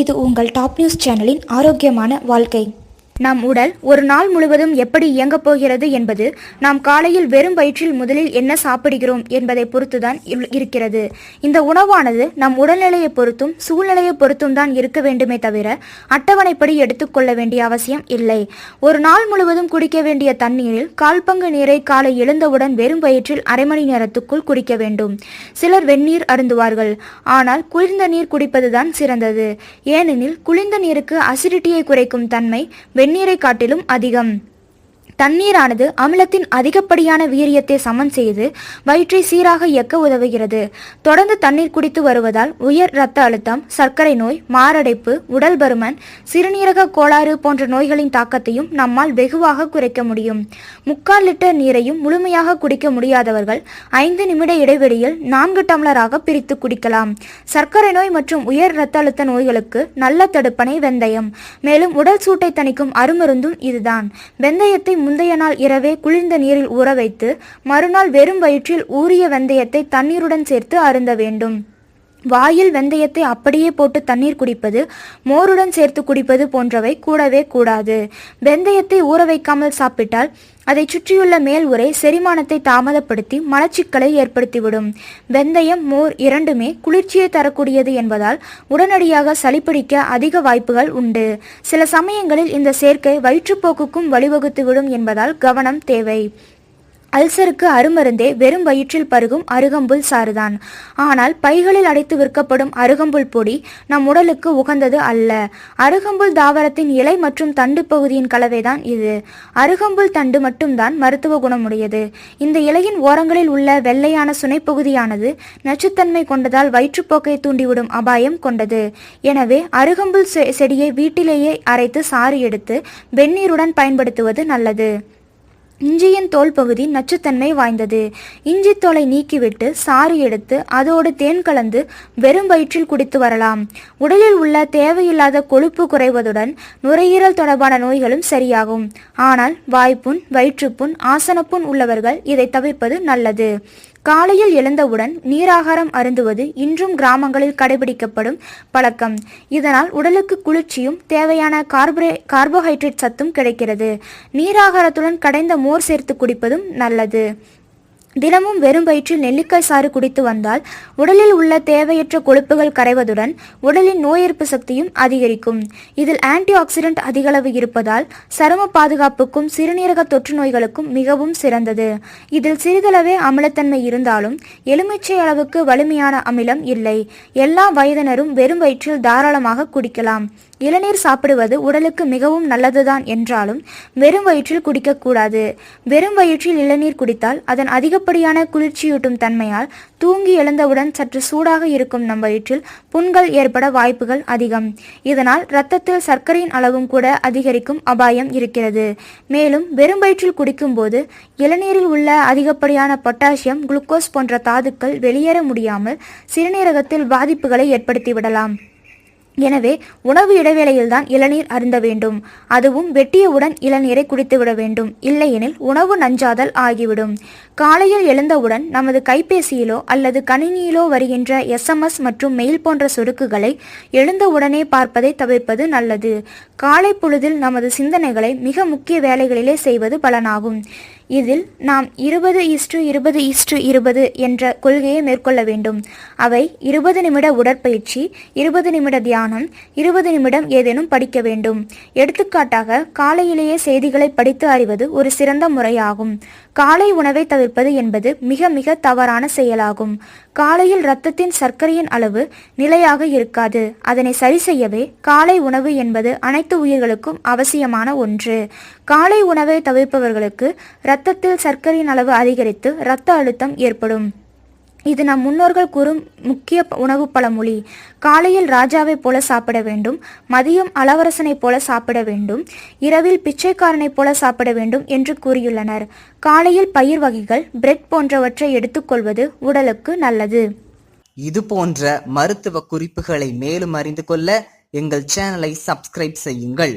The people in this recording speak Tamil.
இது உங்கள் டாப் நியூஸ் சேனலின் ஆரோக்கியமான வாழ்க்கை. நம் உடல் ஒரு நாள் முழுவதும் எப்படி இயங்கப் போகிறது என்பது நாம் காலையில் வெறும் வயிற்றில் முதலில் என்ன சாப்பிடுகிறோம் என்பதை பொறுத்துதான் இருக்கிறது. இந்த உணவானது நம் உடல்நிலையை பொறுத்தும் சூழ்நிலையை பொறுத்தும் தான் இருக்க வேண்டுமே தவிர அட்டவணைப்படி எடுத்துக்கொள்ள வேண்டிய அவசியம் இல்லை. ஒரு நாள் முழுவதும் குடிக்க வேண்டிய தண்ணீரில் கால் பங்கு நீரை காலை எழுந்தவுடன் வெறும் வயிற்றில் அரை மணி நேரத்துக்குள் குடிக்க வேண்டும். சிலர் வெந்நீர் அருந்துவார்கள். ஆனால் குளிர்ந்த நீர் குடிப்பதுதான் சிறந்தது. ஏனெனில் குளிர்ந்த நீருக்கு அசிடிட்டியை குறைக்கும் தன்மை வெந்நீரை காட்டிலும் அதிகம். தண்ணீரானது அமிலத்தின் அதிகப்படியான வீரியத்தை சமன் செய்து வயிற்றை சீராக இயக்க உதவுகிறது. தொடர்ந்து தண்ணீர் குடித்து வருவதால் உயர் இரத்த அழுத்தம் சர்க்கரை நோய் மாரடைப்பு உடல் பருமன் சிறுநீரக கோளாறு போன்ற நோய்களின் தாக்கத்தையும் நம்மால் வெகுவாக குறைக்க முடியும். முக்கால் லிட்டர் நீரையும் முழுமையாக குடிக்க முடியாதவர்கள் ஐந்து நிமிட இடைவெளியில் நான்கு டம்ளராக பிரித்து குடிக்கலாம். சர்க்கரை நோய் மற்றும் உயர் இரத்த அழுத்த நோய்களுக்கு நல்ல தடுப்பணை வெந்தயம். மேலும் உடல் சூட்டை தணிக்கும் அருமருந்தும் இதுதான். வெந்தயத்தை முந்தைய நாள் இரவே குளிர்ந்த நீரில் ஊற வைத்து மறுநாள் வெறும் வயிற்றில் ஊறிய வெந்தயத்தை தண்ணீருடன் சேர்த்து அருந்த வேண்டும். வாயில் வெந்தயத்தை அப்படியே போட்டு தண்ணீர் குடிப்பது மோருடன் சேர்த்து குடிப்பது போன்றவை கூடவே கூடாது. வெந்தயத்தை ஊற வைக்காமல் சாப்பிட்டால் அதை சுற்றியுள்ள மேல் உரை செரிமானத்தை தாமதப்படுத்தி மலச்சிக்கலை ஏற்படுத்திவிடும். வெந்தயம் மோர் இரண்டுமே குளிர்ச்சியை தரக்கூடியது என்பதால் உடனடியாக சளிப்பிடிக்க அதிக வாய்ப்புகள் உண்டு. சில சமயங்களில் இந்த சேர்க்கை வயிற்றுப்போக்குக்கும் வழிவகுத்துவிடும் என்பதால் கவனம் தேவை. அல்சருக்கு அருமருந்தே வெறும் வயிற்றில் பருகும் அருகம்புல் சாறுதான். ஆனால் பைகளில் அடைத்து விற்கப்படும் அருகம்புல் பொடி நம் உடலுக்கு உகந்தது அல்ல. அருகம்புல் தாவரத்தின் இலை மற்றும் தண்டு பகுதியின் கலவைதான் இது. அருகம்புல் தண்டு மட்டும்தான் மருத்துவ குணமுடையது. இந்த இலையின் ஓரங்களில் உள்ள வெள்ளையான சுனைப்பகுதியானது நச்சுத்தன்மை கொண்டதால் வயிற்றுப்போக்கை தூண்டிவிடும் அபாயம் கொண்டது. எனவே அருகம்புல் செ- செடியை வீட்டிலேயே அரைத்து சாறு எடுத்து வெந்நீருடன் பயன்படுத்துவது நல்லது. இஞ்சியின் தோல் பகுதி நச்சுத்தன்மை வாய்ந்தது. இஞ்சி தோலை நீக்கிவிட்டு சாறு எடுத்து அதோடு தேன் கலந்து வெறும் வயிற்றில் குடித்து வரலாம். உடலில் உள்ள தேவையில்லாத கொழுப்பு குறைவதுடன் நுரையீரல் தொடர்பான நோய்களும் சரியாகும். ஆனால் வாய்ப்புண் வயிற்றுப்புண் ஆசனப்புண் உள்ளவர்கள் இதை தவிர்ப்பது நல்லது. காலையில் எழுந்தவுடன் நீராகாரம் அருந்துவது இன்றும் கிராமங்களில் கடைபிடிக்கப்படும் பழக்கம். இதனால் உடலுக்கு குளிர்ச்சியும் தேவையான கார்பரே கார்போஹைட்ரேட் சத்தும் கிடைக்கிறது. நீராகாரத்துடன் கடைந்த மோர் சேர்த்து குடிப்பதும் நல்லது. தினமும் வெறும் வயிற்றில் நெல்லிக்காய் சாறு குடித்து வந்தால் உடலில் உள்ள தேவையற்ற கொழுப்புகள் கரைவதுடன் உடலின் நோய் எதிர்ப்பு சக்தியும் அதிகரிக்கும். இதில் ஆன்டி ஆக்சிடென்ட் அதிகளவு இருப்பதால் சரும பாதுகாப்புக்கும் சிறுநீரக தொற்று நோய்களுக்கும் மிகவும் சிறந்தது. இதில் சிறிதளவே அமிலத்தன்மை இருந்தாலும் எலுமிச்சை அளவுக்கு வலிமையான அமிலம் இல்லை. எல்லா வயதினரும் வெறும் வயிற்றில் தாராளமாக குடிக்கலாம். இளநீர் சாப்பிடுவது உடலுக்கு மிகவும் நல்லதுதான் என்றாலும் வெறும் வயிற்றில் குடிக்கக்கூடாது. வெறும் வயிற்றில் இளநீர் குடித்தால் அதன் அதிகப்படியான குளிர்ச்சியூட்டும் தன்மையால் தூங்கி எழுந்தவுடன் சற்று சூடாக இருக்கும் நம் வயிற்றில் புண்கள் ஏற்பட வாய்ப்புகள் அதிகம். இதனால் இரத்தத்தில் சர்க்கரையின் அளவும் கூட அதிகரிக்கும் அபாயம் இருக்கிறது. மேலும் வெறும் வயிற்றில் குடிக்கும்போது இளநீரில் உள்ள அதிகப்படியான பொட்டாசியம் குளுக்கோஸ் போன்ற தாதுக்கள் வெளியேற முடியாமல் சிறுநீரகத்தில் பாதிப்புகளை ஏற்படுத்திவிடலாம். எனவே உணவு இடைவேளையில்தான் இளநீர் அருந்த வேண்டும். அதுவும் வெட்டியவுடன் இளநீரை குடித்துவிட வேண்டும். இல்லையெனில் உணவு நஞ்சாதல் ஆகிவிடும். காலையில் எழுந்தவுடன் நமது கைபேசியிலோ அல்லது கணினியிலோ வருகின்ற எஸ்எம்எஸ் மற்றும் மெயில் போன்ற சொருக்குகளை எழுந்தவுடனே பார்ப்பதை தவிர்ப்பது நல்லது. காலை பொழுதில் நமது சிந்தனைகளை மிக முக்கிய வேலைகளிலே செய்வது பலனாகும். இதில் நாம் இருபது இஸ்டு இருபது இஸ்டு இருபது என்ற கொள்கையை மேற்கொள்ள வேண்டும். அவை இருபது நிமிட உடற்பயிற்சி இருபது நிமிட தியானம் இருபது நிமிடம் ஏதேனும் படிக்க வேண்டும். எடுத்துக்காட்டாக காலையிலேயே செய்திகளை படித்து அறிவது ஒரு சிறந்த முறையாகும். காலை உணவை தவிர்ப்பது என்பது மிக மிக தவறான செயலாகும். காலையில் இரத்தத்தின் சர்க்கரையின் அளவு நிலையாக இருக்காது. அதனை சரி செய்யவே காலை உணவு என்பது அனைத்து உயிர்களுக்கும் அவசியமான ஒன்று. காலை உணவை தவிர்ப்பவர்களுக்கு இரத்தத்தில் சர்க்கரையின் அளவு அதிகரித்து இரத்த அழுத்தம் ஏற்படும். இது நம் முன்னோர்கள் கூறும் முக்கிய உணவு பழமொழி. காலையில் ராஜாவைப் போல சாப்பிட வேண்டும் மதியம் அளவரசனைப் போல சாப்பிட வேண்டும் இரவில் பிச்சைக்காரனைப் போல சாப்பிட வேண்டும் என்று கூறியுள்ளனர். காலையில் பயிர் வகைகள் பிரெட் போன்றவற்றை எடுத்துக்கொள்வது உடலுக்கு நல்லது. இது போன்ற மருத்துவ குறிப்புகளை மேலும் அறிந்து கொள்ள எங்கள் சேனலை சப்ஸ்கிரைப் செய்யுங்கள்.